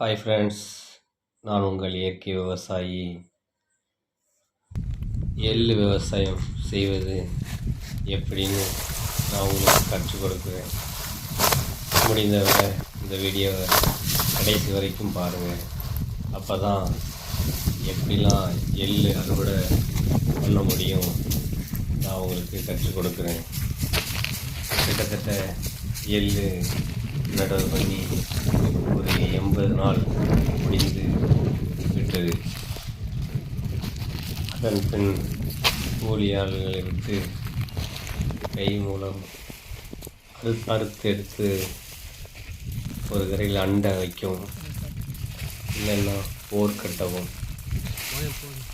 Hi friends நான் உங்கள் இயற்கை விவசாயி. எள் விவசாயம் செய்வது எப்படின்னு நான் உங்களுக்கு கற்றுக் கொடுக்குறேன். முடிந்தவரை இந்த வீடியோவை கடைசி வரைக்கும் பாருங்கள் அப்போ தான் எப்படிலாம் எள் அறுவடை பண்ண முடியும் நான் உங்களுக்கு கற்றுக் கொடுக்குறேன். கிட்டத்தட்ட எள் நடவு பண்ணி ஒரு எண்பது நாள் முடிந்து விட்டது. அதன் பின் கூலியாளர்களை விட்டு கை மூலம் அறுத்து அறுத்து எடுத்து ஒரு கரையில் அண்டை வைக்கவும் இல்லைன்னா போர் கட்டவும்.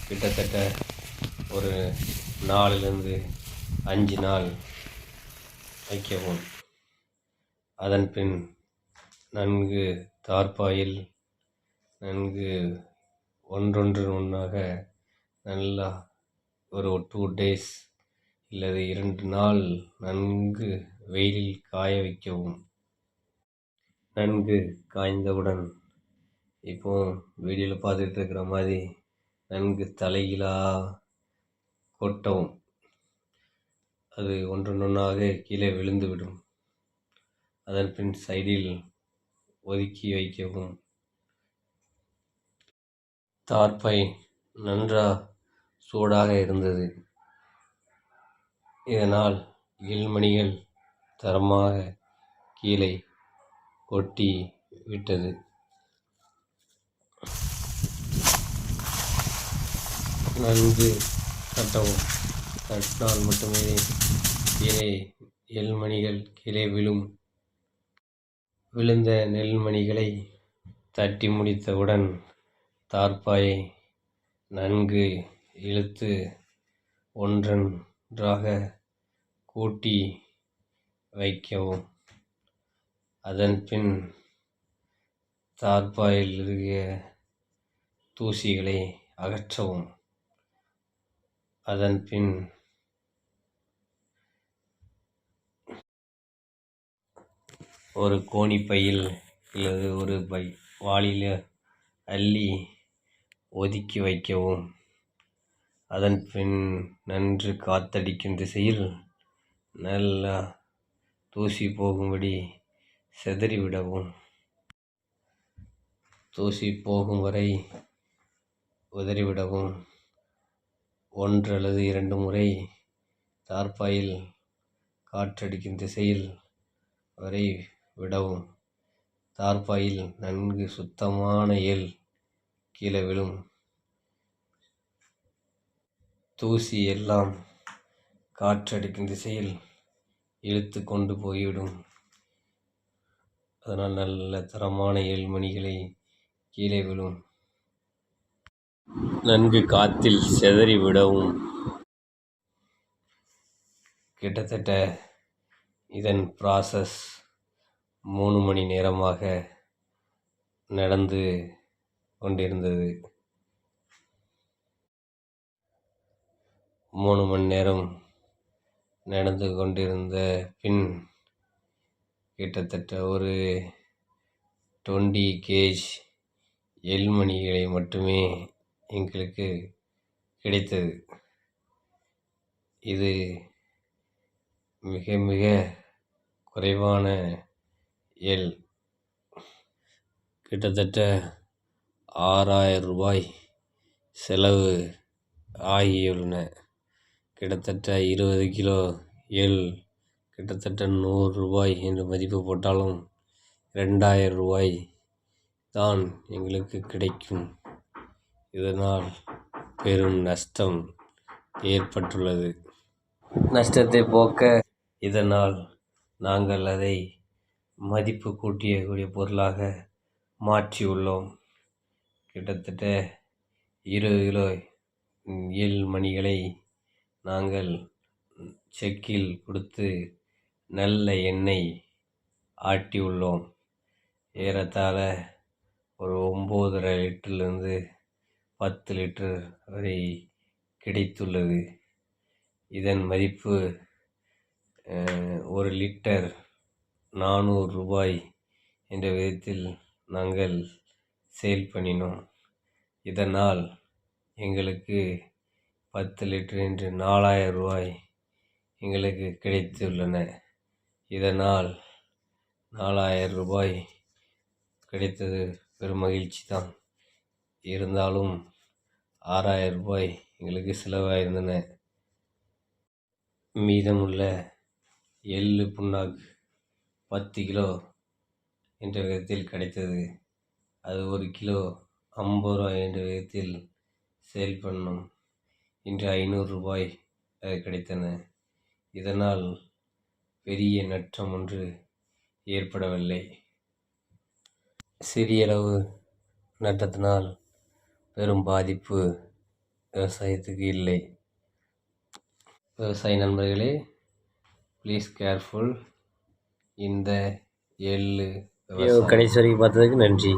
கிட்டத்தட்ட ஒரு நாலுலேருந்து அஞ்சு நாள் வைக்கவும். அதன் பின் நன்கு தார்பாயில் நன்கு ஒன்றொன்று ஒன்றாக நல்லா ஒரு டூ டேஸ் இல்லது இரண்டு நாள் நன்கு வெயிலில் காய வைக்கவும். நன்கு காய்ந்தவுடன் இப்போ வீடியோவில் பார்த்துட்டு இருக்கிற மாதிரி நன்கு தலைகீழாக கொட்டவும். அது ஒன்றொன்றாக கீழே விழுந்துவிடும். அதன் பின் சைடில் ஒதுக்கி வைக்கவும். தார்ப்பை நன்றாக சூடாக இருந்தது. இதனால் இல்மணிகள் தரமாக கீழே கொட்டி விட்டது. நன்கு தட்டவும் தட்டினால் மட்டுமே கீழே எல்மணிகள் கீழே விழும். விழுந்த நெல்மணிகளை தட்டி முடித்தவுடன் தார்ப்பாயை நன்கு இழுத்து ஒன்றன்றாக கூட்டி வைக்கவும். அதன் பின் தார்ப்பாயில் இருக்கிற தூசிகளை அகற்றவும். அதன் ஒரு கோணிப்பையில் அல்லது ஒரு பை வாளியில் அள்ளி ஒதுக்கி வைக்கவும். அதன் பின் நன்று காற்றடிக்கும் திசையில் நல்லா தூசி போகும்படி செதறிவிடவும் தூசி போகும் வரை உதறிவிடவும் ஒன்று அல்லது இரண்டு முறை தார்ப்பாயில் காற்றடிக்கும் திசையில் வரை விடவும். தார்ப்பாயில் நன்கு சுத்தமான எள் கீழே விழும். தூசி எல்லாம் காற்றடிக்கும் திசையில் இழுத்து கொண்டு போய்விடும். அதனால் நல்ல தரமான ஏழ்மணிகளை கீழே விழும். நன்கு காற்றில் சிதறி விடவும். கிட்டத்தட்ட இதன் ப்ராசஸ் மூணு மணி நேரமாக நடந்து கொண்டிருந்தது. மூணு மணி நேரம் நடந்து கொண்டிருந்த பின் கிட்டத்தட்ட ஒரு டுவெண்ட்டி கேஜ் எல்மணிகளை மட்டுமே எங்களுக்கு கிடைத்தது. இது மிக மிக குறைவான எல் கிட்டத்தட்ட ஆறாயிரம் ரூபாய் செலவு ஆகியுள்ளன. கிட்டத்தட்ட இருபது கிலோ எல் கிட்டத்தட்ட நூறு ரூபாய் என்று மதிப்பு போட்டாலும் ரெண்டாயிரம் ரூபாய் தான் எங்களுக்கு கிடைக்கும். இதனால் பெரும் நஷ்டம் ஏற்பட்டுள்ளது. நஷ்டத்தை போக்க இதனால் நாங்கள் அதை மதிப்பு கூட்டியக்கூடிய பொருளாக மாற்றியுள்ளோம். கிட்டத்தட்ட இருபது கிலோ ஏழு மணிகளை நாங்கள் செக்கில் கொடுத்து நல்ல எண்ணெய் ஆட்டியுள்ளோம். ஏறத்தாழ ஒரு ஒம்போதரை லிட்டர்லேருந்து பத்து லிட்டர் வரை கிடைத்துள்ளது. இதன் மதிப்பு ஒரு லிட்டர் நானூறு ரூபாய் என்ற விதத்தில் நாங்கள் சேல் பண்ணினோம். இதனால் எங்களுக்கு பத்து லிட்டர் என்று நாலாயிரம் ரூபாய் எங்களுக்கு கிடைத்துள்ளன. இதனால் நாலாயிரம் ரூபாய் கிடைத்தது பெரும் மகிழ்ச்சி தான். இருந்தாலும் ஆறாயிரம் ரூபாய் எங்களுக்கு செலவாயிருந்தன. மீதமுள்ள எள்ளு புண்ணாக்கு பத்து கிலோ என்ற விதத்தில் கிடைத்தது. அது ஒரு கிலோ ஐம்பது ரூபாய் என்ற விதத்தில் சேல் பண்ணோம். இன்று ஐநூறு ரூபாய் அது கிடைத்தன. இதனால் பெரிய நட்டம் ஒன்று ஏற்படவில்லை. சிறியளவு நட்டத்தினால் பெரும் பாதிப்பு விவசாயத்துக்கு இல்லை. விவசாய நண்பர்களே ப்ளீஸ் கேர்ஃபுல் இந்த எள்ளு கடைசி வரைக்கும் பார்த்ததுக்கு நன்றி.